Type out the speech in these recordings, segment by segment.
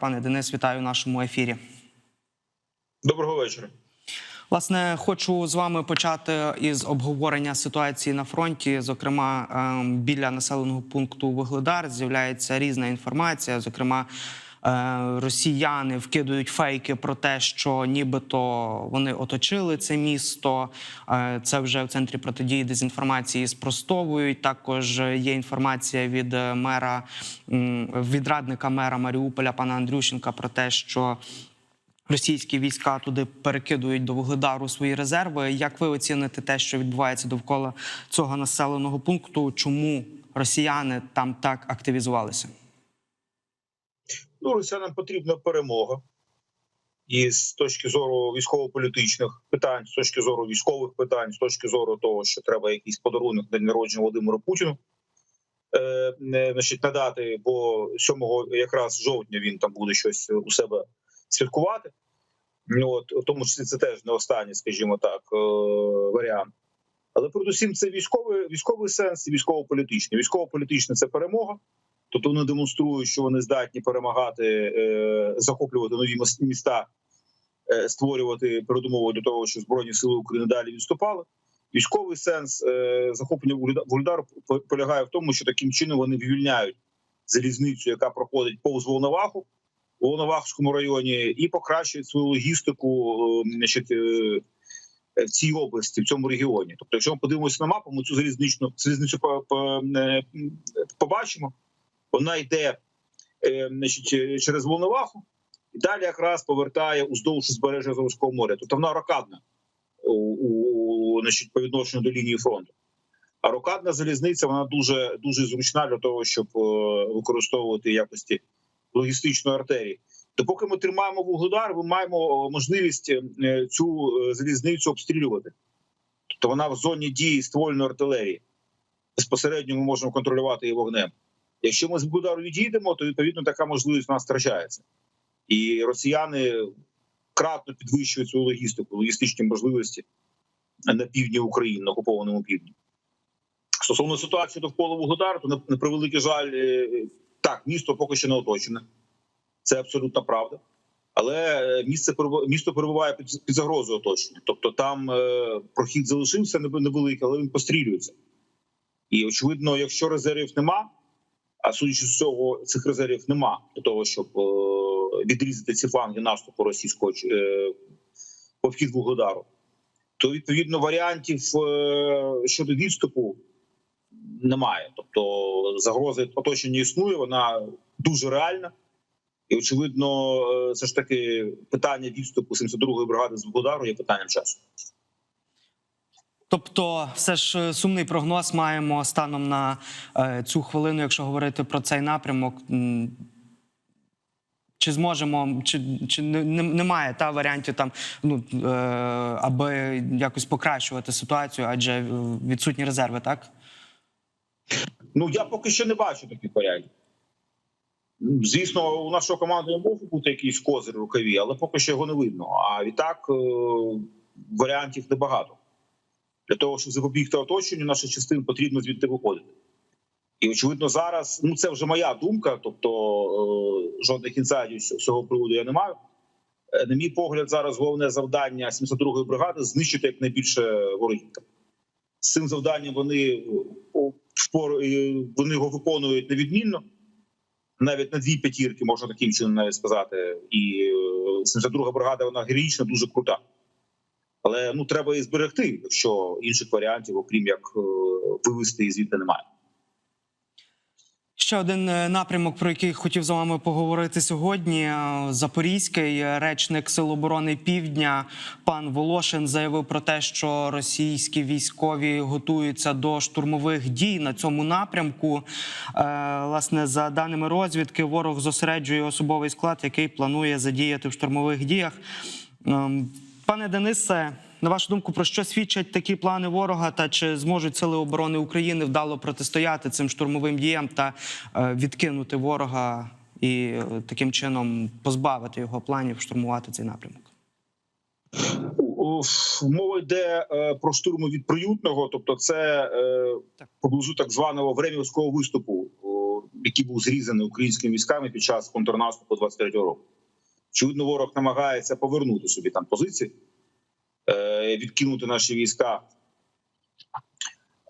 Пане Денис, вітаю в нашому ефірі. Доброго вечора. Власне, хочу з вами почати із обговорення ситуації на фронті. Зокрема, ем, біля населеного пункту Вугледар з'являється різна інформація. Зокрема, росіяни вкидують фейки про те, що нібито вони оточили це місто. Е, Це вже в центрі протидії дезінформації спростовують. Також є інформація від е, мера від радника мера Маріуполя пана Андрющенка про те, що російські війська туди перекидують до Вугледару свої резерви. Як ви оціните те, що відбувається довкола цього населеного пункту? Чому росіяни там так активізувалися? Ну, росіянам потрібна перемога. І з точки зору військово-політичних питань, з точки зору військових питань, з точки зору того, що треба якийсь подарунок день народження Володимиру Путіну е, значить, надати, бо 7 якраз жовтня він там буде щось у себе святкувати. Ну, От, тому числі це теж не останній, скажімо так, е, варіант. Але передусім це військовий, військовий сенс і військово-політичний. Військово-політичний це перемога. Тобто вони демонструють, що вони здатні перемагати, е, захоплювати нові міста, е, створювати передумови для того, щоб збройні сили України далі відступали. Військовий сенс е, захоплення по- полягає в тому, що таким чином вони вивільняють залізницю, яка проходить повз Волноваху у Волновахському районі, і покращують свою логістику значить, в цій області, в цьому регіоні. Тобто, якщо ми подивимося на мапу, ми цю залізничну залізницю по- по- побачимо. Вона йде е, значить, е, через Волноваху і далі якраз повертає уздовж узбережжя Азовського моря. Тобто вона рокадна у, у, значить, по відношенню до лінії фронту. А рокадна залізниця вона дуже дуже зручна для того, щоб е, використовувати якості логістичної артерії. То поки ми тримаємо вугледар, ми маємо е, можливість е, цю залізницю обстрілювати. Тобто вона в зоні дії ствольної артилерії. Безпосередньо ми можемо контролювати її вогнем. Якщо ми з удару відійдемо, то відповідно така можливість у нас втрачається. І росіяни кратно підвищують свою логістику, логістичні можливості на півдні України, на окупованому півдні. Стосовно ситуації довкола Вугледару, то на, превеликий жаль, е, так, місто поки що не оточене. Це абсолютна правда. Але е, місце місто перебуває під, під загрозою оточення. Тобто там е, прохід залишився невеликий, але він пострілюється. І очевидно, якщо резервів нема, а судячи з цього, цих резервів нема для того, щоб е, відрізати ці фланги наступу російського е, по вхід Вугледару, то відповідно варіантів е, щодо відступу немає. Тобто загроза оточення існує, вона дуже реальна. І очевидно, е, це ж таки питання відступу 72-ї бригади з Вугледару є питанням часу. Тобто, все ж е, сумний прогноз маємо станом на е, цю хвилину, якщо говорити про цей напрямок. Чи зможемо, чи, чи не- не- немає та варіантів там, ну е, аби якось покращувати ситуацію, адже е, відсутні резерви, так? Ну я поки що не бачу таких варіантів. Звісно, у нашого команди може бути якийсь козир в рукаві, але поки що його не видно. А відтак е, варіантів небагато. Для того, щоб запобігти оточенню наших частин, потрібно звідти виходити. І очевидно, зараз ну це вже моя думка, тобто е, жодних інсайдів з цього приводу я не маю. Е, На мій погляд, зараз головне завдання 72-ї бригади знищити якнайбільше ворогів. З цим завданням вони е, вони його виконують невідмінно. Навіть на дві п'ятірки можна таким чином навіть сказати. І е, 72-га бригада вона героїчна, дуже крута. Але ну треба її зберегти, якщо інших варіантів, окрім як е, вивести її звідти немає. Ще один е, напрямок, про який хотів з вами поговорити сьогодні. Е, Запорізький речник Сил оборони Півдня пан Волошин заявив про те, що російські військові готуються до штурмових дій на цьому напрямку. Власне, за даними розвідки, ворог зосереджує особовий склад, який планує задіяти в штурмових діях. Пане Денисе, на вашу думку, про що свідчать такі плани ворога, та чи зможуть сили оборони України вдало протистояти цим штурмовим діям та е, відкинути ворога і е, таким чином позбавити його планів штурмувати цей напрямок? Мова йде е, про штурми від приютного, тобто це поблизу так званого времівського виступу який був зрізаний українськими військами під час контрнаступу 23-го року. Очевидно, ворог намагається повернути собі там позиції, е, відкинути наші війська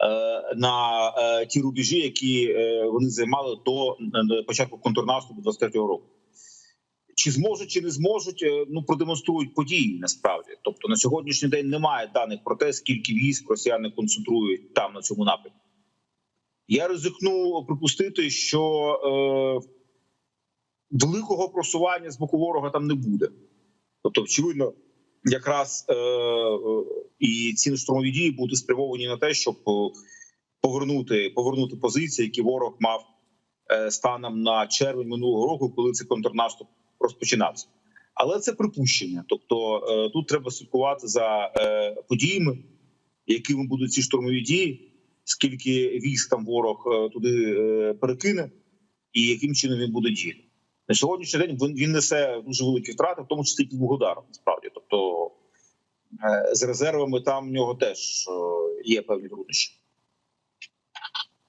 е, на е, ті рубежі, які вони займали до початку контрнаступу 23-го року. Чи зможуть, чи не зможуть, ну продемонструють події насправді. Тобто на сьогоднішній день немає даних про те, скільки військ росіяни концентрують там на цьому напрямку. Я ризикну припустити, що е, великого просування з боку ворога там не буде. Тобто, очевидно, якраз е, е, і ці штурмові дії будуть спрямовані на те, щоб е, повернути, повернути позиції, які ворог мав е, станом на червень минулого року, коли цей контрнаступ розпочинався. Але це припущення. Тобто тут треба слідкувати за подіями, якими будуть ці штурмові дії, скільки військ там ворог туди перекине, і яким чином він буде діяти. На сьогоднішній день він, він несе дуже великі втрати, в тому числі і Вугодаром, насправді. Тобто е, з резервами там в нього теж е, є певні труднощі.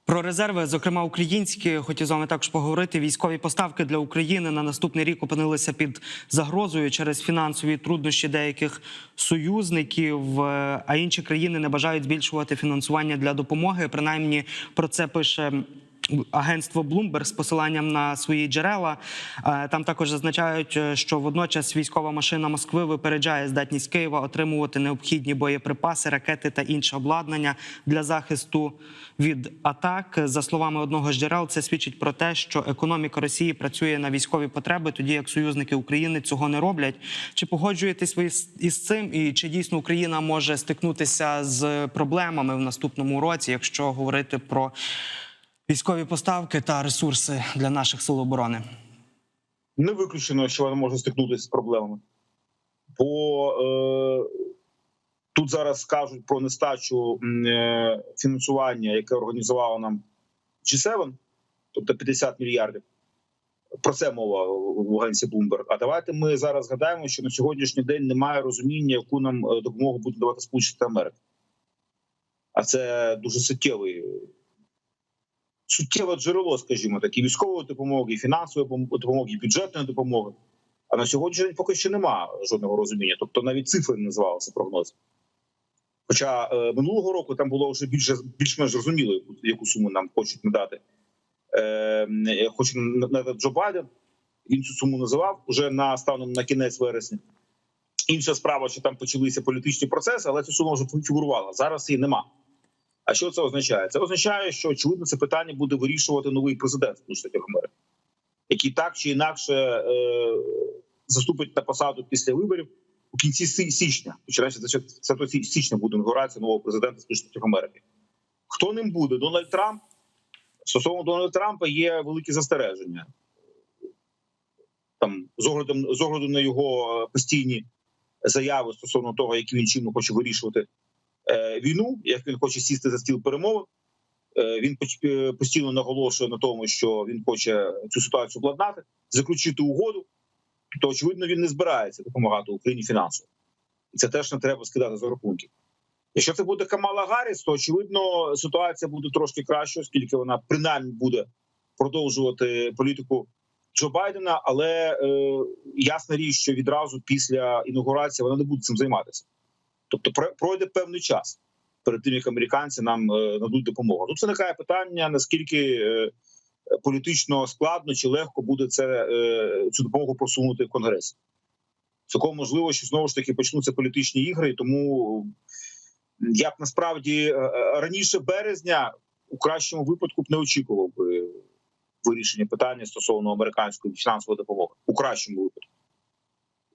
Про резерви, зокрема українські, хотів з вами також поговорити. Військові поставки для України на наступний рік опинилися під загрозою через фінансові труднощі деяких союзників. е, А інші країни не бажають збільшувати фінансування для допомоги. Принаймні про це пише. Агентство Bloomberg з посиланням на свої джерела Е, там також зазначають, е, що водночас військова машина Москви випереджає здатність Києва отримувати необхідні боєприпаси, ракети та інше обладнання для захисту від атак. За словами одного з джерел, це свідчить про те, що економіка Росії працює на військові потреби, тоді як союзники України цього не роблять. Чи погоджуєтесь ви із цим? І чи дійсно Україна може стикнутися з проблемами в наступному році, якщо говорити про військові поставки та ресурси для наших сил оборони? Не виключено, що вона може стикнутися з проблемами. Бо е, тут зараз скажуть про нестачу е, фінансування, яке організувало нам G7, тобто 50 мільярдів. Про це мова в агенції Bloomberg. А давайте ми зараз згадаємо, що на сьогоднішній день немає розуміння, яку нам е, допомогу буде давати Сполучені Штати Америки. А це дуже суттєвий суттєве джерело, скажімо так, і військової допомоги, і фінансової допомоги, і бюджетної допомоги. А на сьогоднішній день поки що немає жодного розуміння. Тобто навіть цифри не називалися прогноз. Хоча е, минулого року там було вже більше більш-менш зрозуміло, яку, яку суму нам хочуть надати. Е, хоче надати Джо Байден. Він цю суму називав уже на станом на кінець вересня. Інша справа, що там почалися політичні процеси, але ця сума вже фігурувала. Зараз її нема. А що це означає? Це означає, що очевидно це питання буде вирішувати новий президент Сполучених Америки, який так чи інакше е, заступить на посаду після виборів у кінці січня. Це то січня буде інаугурація нового президента Сполучених Америки. Хто ним буде? Дональд Трамп. Стосовно Дональда Трампа є великі застереження. Там з оглядом з огляду на його е, постійні заяви стосовно того, яким він чином хоче вирішувати війну, як він хоче сісти за стіл перемовин. Е, Він е, постійно наголошує на тому, що він хоче цю ситуацію обладнати, заключити угоду. То очевидно він не збирається допомагати Україні фінансово, і це теж не треба скидати за рахунки. Якщо це буде Камала Гарріс, то очевидно ситуація буде трошки кращою, оскільки вона принаймні буде продовжувати політику Джо Байдена, але е, ясна річ, що відразу після інаугурації вона не буде цим займатися. Тобто про- пройде певний час перед тим, як американці нам е, надуть допомогу. Тут виникає питання: наскільки е, політично складно чи легко буде це е, цю допомогу просунути в конгресі. Цілком можливо, що знову ж таки почнуться політичні ігри, і тому я б насправді раніше березня у кращому випадку б не очікував би вирішення питання стосовно американської фінансової допомоги у кращому випадку.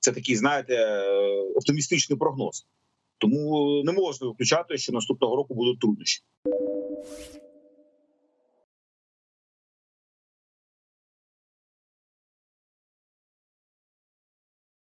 Це такий, знаєте, оптимістичний прогноз. Тому не можна виключати, що наступного року будуть труднощі.